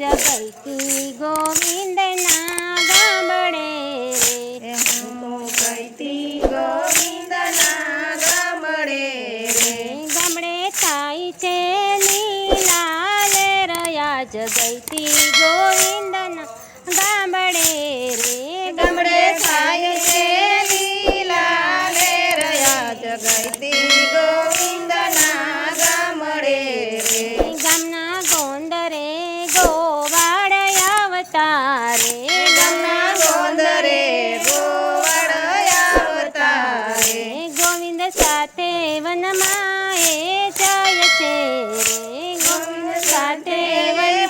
ગઈતી ગોવિંદના ગામડે એ હું તો ગઈતી ગોવિંદના ગામડે રે ગામડે થાય છે લીલા રહ્યા જ ગોવિંદ ના ગામડે રે ગામડે થાય છે લીલા રહ્યા જગતી આવતારે ગામના ગોંદરે ગોવાળ ગોવિંદ સાથે વનમાં એ જાય છે રે. ગોવિંદ સાથે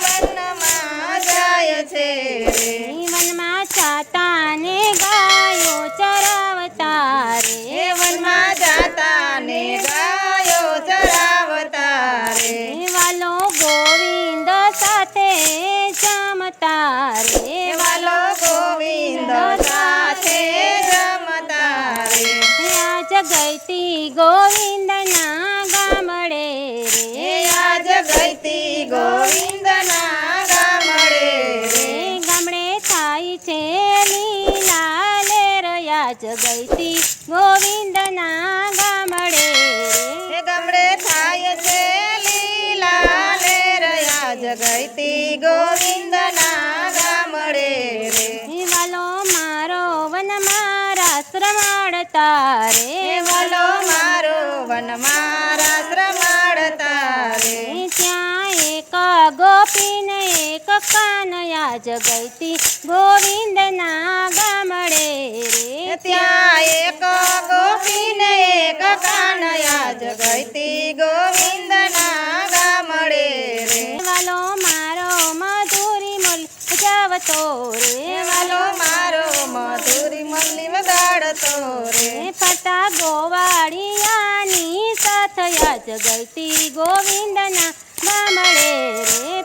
વનમાં જાય છે ગઈતી ગોવિંદના ગામડે રે. આજ ગઈતી ગોવિંદના ગામડે રે. ગામડે થાય છે લીલા લેરયા જ ગઈતી ગોવિંદના ગામડે રે. ગામડે થાય છે લીલા લેરયા જગતી ગોવિંદના ગામડે રે. વાલો મારો વન મારા શ્રમાડતા એ રે વાલો મારો વન મારા શ્રમાડતા રે ત્યાં એક ગોપીને એક કાનયા જગતી ગોવિંદના ગામડે રે. ત્યાં એક ગોપીને એક કાનયા જગતી ગોવિંદના ગામડે રે. વાલો મારો મધુરી મુલ જાવતો રે. રે ગોવાળિયાની સાથયા જગતી ગોવિંદના ગામડે રે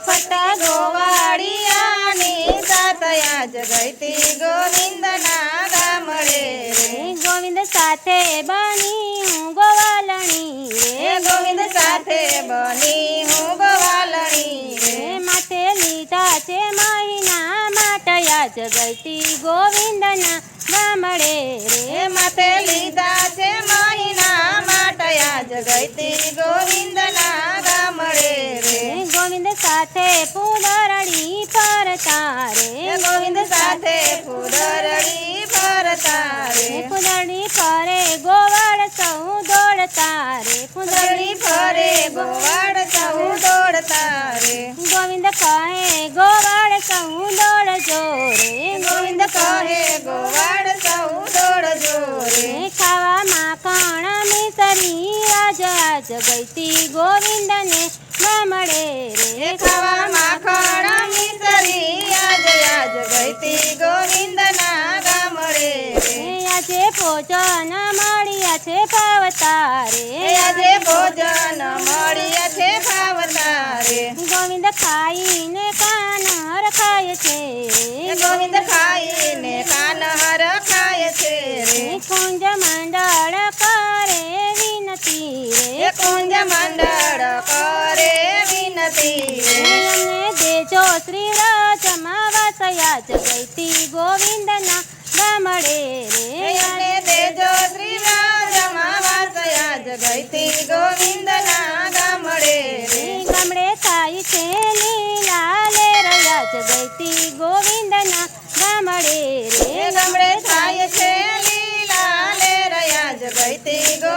ફરતા ગોવાળિયાની સાથયા જગતી ગોવિંદના ગામડે રે. ગોવિંદ સાથે બની હું ગોવાલણી રે. ગોવિંદ સાથે બની હું ગોવાલણી રે. માથે લીધા છે મહિના માટયા જગતી ગોવિંદના ગામડે રે હે માથે લીધા છે મહિના માટયા જગતી ગોવિંદના ગામડે રે. રે ગોવિંદ સાથે પુનરડી ફરતા રે. ગોવિંદ સાથે ફૂદરડી ફરતા રે. રે પુનરડી ફરે ગોવાળ સૌ દોડતા રે. ફૂદરડી ફરે ગોવાડ ગઈતી ગોવિંદને ગામડે એ રે ખાવા માખણ મિસરી આજ આજ ગઈતી ગોવિંદના ગામડે. રે રે આજે ભોજન મળ્યા છે પાવતા એ રે આજે ભોજન મળ્યા છે ભાવતા રે ગોવિંદ ખાઈને કાન ખાય છે. ગોવિંદ ખાઈને કાનહર ખાય છે રે. કુંજ શ્રી રચમાં વસયા જગૈતી ગોવિંદના ગામડે રે દેજો શ્રી રચમાં વસયા જગૈતી ગોવિંદના ગામડે રે ગામડે થાય છે લીલા લે રહ્યા જગૈતી ગોવિંદના ગામડે રે ગામડે થાય છે લીલા લે રહ્યા જગૈતી ગો